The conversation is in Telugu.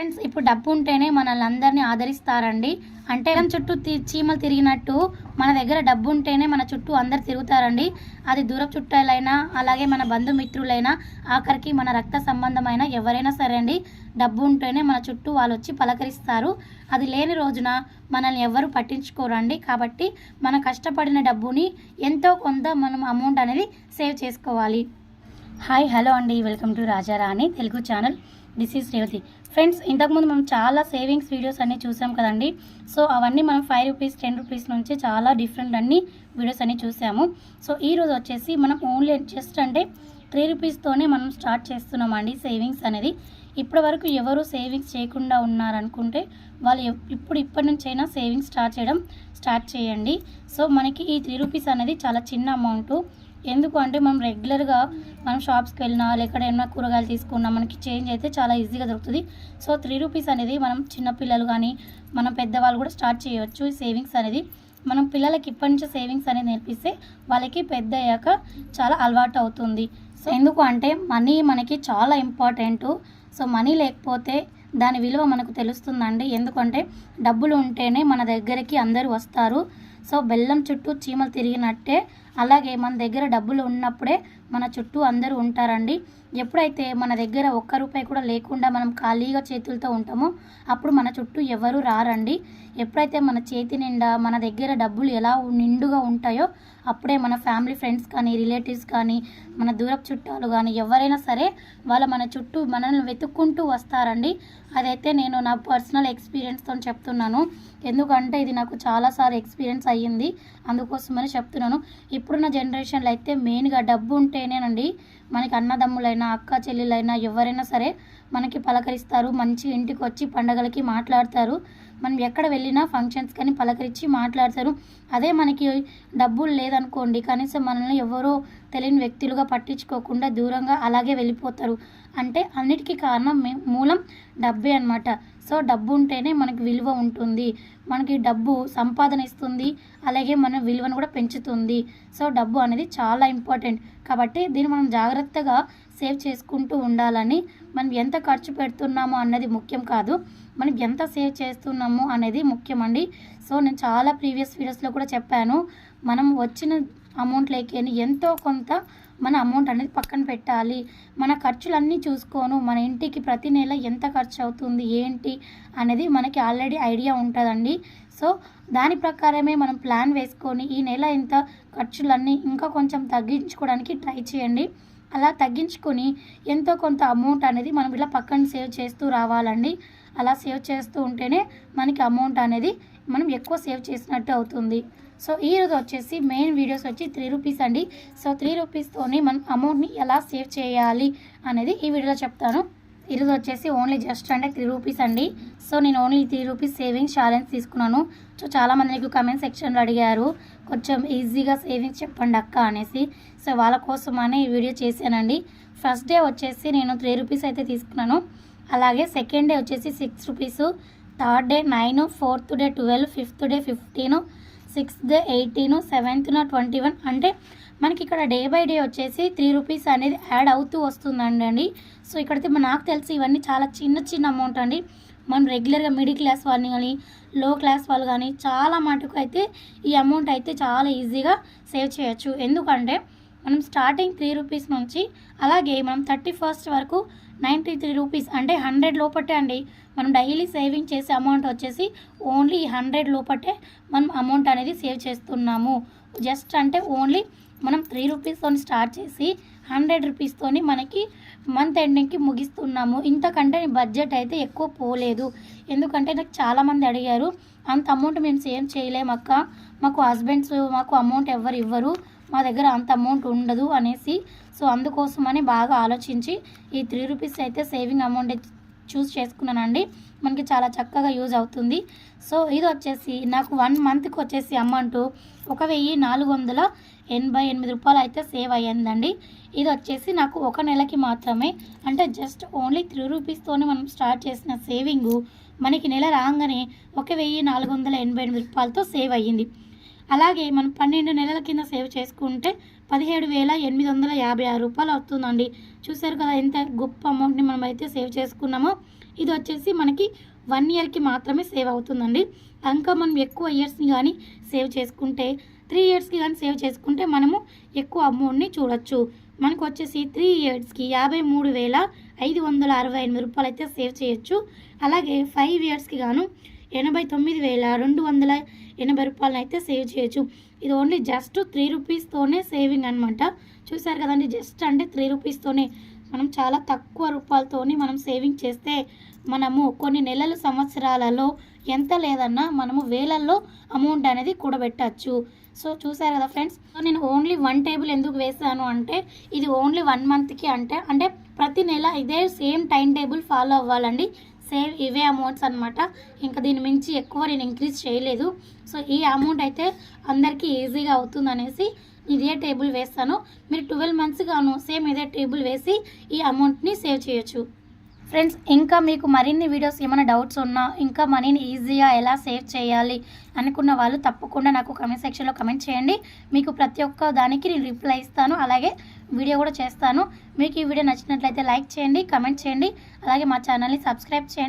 ఫ్రెండ్స్ ఇప్పుడు డబ్బు ఉంటేనే మనల్ని అందరినీ ఆదరిస్తారండి. అంటే మనం చుట్టూ చీమలు తిరిగినట్టు మన దగ్గర డబ్బు ఉంటేనే మన చుట్టూ అందరు తిరుగుతారండి. అది దూర చుట్టాలైనా అలాగే మన బంధుమిత్రులైనా ఆఖరికి మన రక్త సంబంధమైన ఎవరైనా సరే అండి డబ్బు ఉంటేనే మన చుట్టూ వాళ్ళు వచ్చి పలకరిస్తారు. అది లేని రోజున మనల్ని ఎవరు పట్టించుకోరండి. కాబట్టి మన కష్టపడిన డబ్బుని ఎంతో కొంత మనం అమౌంట్ అనేది సేవ్ చేసుకోవాలి. హాయ్ హలో అండి. Welcome to Rajarani Telugu channel. This is Revathi friends ఇంతకుముందు మనం చాలా సేవింగ్స్ వీడియోస్ అన్నీ చూసాం కదండి. సో అవన్నీ మనం ఫైవ్ రూపీస్ టెన్ రూపీస్ నుంచి చాలా డిఫరెంట్ అన్ని వీడియోస్ అన్నీ చూసాము. సో ఈ రోజు వచ్చేసి మనం ఓన్లీ జస్ట్ అంటే త్రీ రూపీస్తోనే మనం స్టార్ట్ చేస్తున్నామండి సేవింగ్స్ అనేది. ఇప్పటి వరకు ఎవరు సేవింగ్స్ చేయకుండా ఉన్నారనుకుంటే వాళ్ళు ఇప్పుడు ఇప్పటి నుంచైనా సేవింగ్స్ స్టార్ట్ చేయడం స్టార్ట్ చేయండి. సో మనకి ఈ త్రీ రూపీస్ అనేది చాలా చిన్న అమౌంట్ ఎందుకు అంటే మనం రెగ్యులర్గా మనం షాప్స్కి వెళ్ళినా లేకపోతే ఏమైనా కూరగాయలు తీసుకున్నా మనకి చేంజ్ అయితే చాలా ఈజీగా దొరుకుతుంది. సో త్రీ రూపీస్ అనేది మనం చిన్నపిల్లలు కానీ మనం పెద్దవాళ్ళు కూడా స్టార్ట్ చేయవచ్చు ఈ సేవింగ్స్ అనేది. మనం పిల్లలకి ఇప్పటి నుంచి సేవింగ్స్ అనేది నేర్పిస్తే వాళ్ళకి పెద్ద అయ్యాక చాలా అలవాటు అవుతుంది. సో ఎందుకు అంటే మనీ మనకి చాలా ఇంపార్టెంట్. సో మనీ లేకపోతే దాని విలువ మనకు తెలుస్తుందండి. ఎందుకంటే డబ్బులు ఉంటేనే మన దగ్గరికి అందరూ వస్తారు. సో బెల్లం చుట్టూ చీమలు తిరిగినట్టే అలాగే మన దగ్గర డబ్బులు ఉన్నప్పుడే మన చుట్టూ అందరూ ఉంటారండి. ఎప్పుడైతే మన దగ్గర ఒక్క రూపాయి కూడా లేకుండా మనం ఖాళీగా చేతులతో ఉంటామో అప్పుడు మన చుట్టూ ఎవరు రారండి. ఎప్పుడైతే మన చేతి నిండా మన దగ్గర డబ్బులు ఎలా నిండుగా ఉంటాయో అప్పుడే మన ఫ్యామిలీ ఫ్రెండ్స్ కానీ రిలేటివ్స్ కానీ మన దూరపు చుట్టాలు కానీ ఎవరైనా సరే వాళ్ళ మన చుట్టూ మనల్ని వెతుక్కుంటూ వస్తారండి. అదైతే నేను నా పర్సనల్ ఎక్స్పీరియన్స్తో చెప్తున్నాను. ఎందుకంటే ఇది నాకు చాలాసార్లు ఎక్స్పీరియన్స్ అయ్యింది. అందుకోసమని చెప్తున్నాను. ఇప్పుడున్న జనరేషన్లో అయితే మెయిన్గా డబ్బు ఉంటేనేనండి మనకి అన్నదమ్ములైనా అక్క చెల్లెలైనా ఎవరైనా సరే మనకి పలకరిస్తారు మంచి ఇంటికి వచ్చి పండగలకి మాట్లాడతారు. మనం ఎక్కడ వెళ్ళినా ఫంక్షన్స్ కానీ పలకరించి మాట్లాడతారు. అదే మనకి డబ్బులు లేదనుకోండి కనీసం మనల్ని ఎవరో తెలియని వ్యక్తులుగా పట్టించుకోకుండా దూరంగా అలాగే వెళ్ళిపోతారు. అంటే అన్నిటికీ కారణం మూలం డబ్బే అన్నమాట. సో డబ్బు ఉంటేనే మనకి విలువ ఉంటుంది. మనకి డబ్బు సంపాదన ఇస్తుంది అలాగే మన విలువను కూడా పెంచుతుంది. సో డబ్బు అనేది చాలా ఇంపార్టెంట్ కాబట్టి దీన్ని మనం జాగ్రత్తగా సేవ్ చేసుకుంటూ ఉండాలని మనం ఎంత ఖర్చు పెడుతున్నామో అన్నది ముఖ్యం కాదు. మనం ఎంత సేవ్ చేస్తున్నాము అనేది ముఖ్యమండి. సో నేను చాలా ప్రీవియస్ వీడియోస్లో కూడా చెప్పాను. మనం వచ్చిన అమౌంట్ లేకని ఎంతో కొంత మన అమౌంట్ అనేది పక్కన పెట్టాలి. మన ఖర్చులన్నీ చూసుకోను. మన ఇంటికి ప్రతి నెల ఎంత ఖర్చు అవుతుంది ఏంటి అనేది మనకి ఆల్రెడీ ఐడియా ఉంటుందండి. సో దాని ప్రకారమే మనం ప్లాన్ వేసుకొని ఈ నెల ఇంత ఖర్చులన్నీ ఇంకా కొంచెం తగ్గించుకోవడానికి ట్రై చేయండి. అలా తగ్గించుకొని ఎంతో కొంత అమౌంట్ అనేది మనం ఇలా పక్కన సేవ్ చేస్తూ రావాలండి. అలా సేవ్ చేస్తూ ఉంటేనే మనకి అమౌంట్ అనేది మనం ఎక్కువ సేవ్ చేసినట్టు అవుతుంది. సో ఈ రోజు వచ్చేసి మెయిన్ వీడియోస్ వచ్చి త్రీ రూపీస్ అండి. సో త్రీ రూపీస్తోని మనం అమౌంట్ని ఎలా సేవ్ చేయాలి అనేది ఈ వీడియోలో చెప్తాను. ఈరోజు వచ్చేసి ఓన్లీ జస్ట్ అంటే త్రీ రూపీస్ అండి. సో నేను only three rupees savings challenge తీసుకున్నాను. సో చాలామంది మీకు కమెంట్ సెక్షన్లో అడిగారు. కొంచెం ఈజీగా సేవింగ్స్ చెప్పండి అక్క అనేసి. సో వాళ్ళ కోసమనే ఈ వీడియో చేశానండి. ఫస్ట్ డే వచ్చేసి నేను త్రీ రూపీస్ అయితే తీసుకున్నాను. అలాగే సెకండ్ డే వచ్చేసి six rupees third day nine fourth day twelve fifth day fifteen sixth day eighteen సెవెంత్న twenty one అంటే మనకి ఇక్కడ డే బై డే వచ్చేసి త్రీ రూపీస్ అనేది యాడ్ అవుతూ వస్తుందండి అండి. సో ఇక్కడైతే నాకు తెలిసి ఇవన్నీ చాలా చిన్న చిన్న అమౌంట్ అండి. మనం రెగ్యులర్గా మిడిల్ క్లాస్ వాళ్ళని కానీ లో క్లాస్ వాళ్ళు కానీ చాలా మటుకు అయితే ఈ అమౌంట్ అయితే చాలా ఈజీగా సేవ్ చేయొచ్చు. ఎందుకంటే మనం స్టార్టింగ్ త్రీ రూపీస్ నుంచి అలాగే మనం థర్టీ ఫస్ట్ వరకు నైంటీ త్రీ రూపీస్ అంటే హండ్రెడ్ లోపటే అండి. మనం డైలీ సేవింగ్ చేసే అమౌంట్ వచ్చేసి ఓన్లీ హండ్రెడ్ లోపటే మనం అమౌంట్ అనేది సేవ్ చేస్తున్నాము. జస్ట్ అంటే ఓన్లీ మనం త్రీ రూపీస్తో స్టార్ట్ చేసి హండ్రెడ్ రూపీస్తోని మనకి మంత్ ఎండింగ్కి ముగిస్తున్నాము. ఇంతకంటే బడ్జెట్ అయితే ఎక్కువ పోలేదు. ఎందుకంటే నాకు చాలామంది అడిగారు అంత అమౌంట్ మేము సేవ్ చేయలేము అక్క మాకు హస్బెండ్స్ మాకు అమౌంట్ ఎవరు ఇవ్వరు. మా దగ్గర అంత అమౌంట్ ఉండదు అనేసి సో అందుకోసమని బాగా ఆలోచించి ఈ త్రీ రూపీస్ అయితే సేవింగ్ అమౌంట్ చూస్ చేసుకున్నానండి. మనకి చాలా చక్కగా యూజ్ అవుతుంది. సో ఇది వచ్చేసి నాకు వన్ మంత్కి వచ్చేసి అమౌంట్ ఒక వెయ్యి నాలుగు వందల ఎనభై ఎనిమిది రూపాయలు అయితే సేవ్ అయ్యిందండి. ఇది వచ్చేసి నాకు ఒక నెలకి మాత్రమే. అంటే జస్ట్ ఓన్లీ త్రీ రూపీస్తోనే మనం స్టార్ట్ చేసిన సేవింగ్ మనకి నెల రాగానే ఒక వెయ్యి నాలుగు వందల ఎనభై ఎనిమిది రూపాయలతో సేవ్ అయ్యింది. అలాగే మనం పన్నెండు నెలల కింద సేవ్ చేసుకుంటే పదిహేడు వేల ఎనిమిది వందల యాభై ఆరు రూపాయలు అవుతుందండి చూసారు కదా ఎంత గొప్ప అమౌంట్ని మనం అయితే సేవ్ చేసుకున్నామో. ఇది వచ్చేసి మనకి వన్ ఇయర్కి మాత్రమే సేవ్ అవుతుందండి. ఇంకా మనం ఎక్కువ ఇయర్స్ని కానీ సేవ్ చేసుకుంటే త్రీ ఇయర్స్కి కానీ సేవ్ చేసుకుంటే మనము ఎక్కువ అమౌంట్ని చూడొచ్చు. మనకు వచ్చేసి త్రీ ఇయర్స్కి యాభై మూడు వేల ఐదు వందల అరవై ఎనిమిది రూపాయలు అయితే సేవ్ చేయొచ్చు. అలాగే ఫైవ్ ఇయర్స్కి గాను ఎనభై తొమ్మిది వేల రెండు వందల ఎనభై రూపాయలను అయితే సేవ్ చేయొచ్చు. ఇది ఓన్లీ జస్ట్ త్రీ రూపీస్తోనే సేవింగ్ అనమాట చూసారు కదండి జస్ట్ అంటే త్రీ రూపీస్తోనే మనం చాలా తక్కువ రూపాయలతోని మనం సేవింగ్ చేస్తే మనము కొన్ని నెలలు సంవత్సరాలలో ఎంత లేదన్నా మనము వేలల్లో అమౌంట్ అనేది కూడబెట్టచ్చు. సో చూసారు కదా ఫ్రెండ్స్ నేను ఓన్లీ వన్ టేబుల్ ఎందుకు వేసాను అంటే ఇది ఓన్లీ వన్ మంత్కి అంటే అంటే ప్రతి నెల ఇదే సేమ్ టైం టేబుల్ ఫాలో అవ్వాలండి. సేమ్ ఇవే అమౌంట్స్ అనమాట ఇంకా దీని మించి ఎక్కువ నేను ఇంక్రీజ్ చేయలేదు. సో ఈ అమౌంట్ అయితే అందరికీ ఈజీగా అవుతుంది అనేసి ఇదే టేబుల్ వేస్తాను. మీరు ట్వెల్వ్ మంత్స్ గాను సేమ్ ఇదే టేబుల్ వేసి ఈ అమౌంట్ని సేవ్ చేయొచ్చు. ఫ్రెండ్స్ ఇంకా మీకు మరిన్ని వీడియోస్ ఏమైనా డౌట్స్ ఉన్నా ఇంకా మనీని ఈజీగా ఎలా సేవ్ చేయాలి అనుకున్న వాళ్ళు తప్పకుండా నాకు కమెంట్ సెక్షన్లో కమెంట్ చేయండి. మీకు ప్రతి ఒక్క దానికి నేను రిప్లై ఇస్తాను. అలాగే వీడియో కూడా చేస్తాను. మీకు ఈ వీడియో నచ్చినట్లయితే లైక్ చేయండి కమెంట్ చేయండి. అలాగే మా ఛానల్ని సబ్స్క్రైబ్ చేయండి.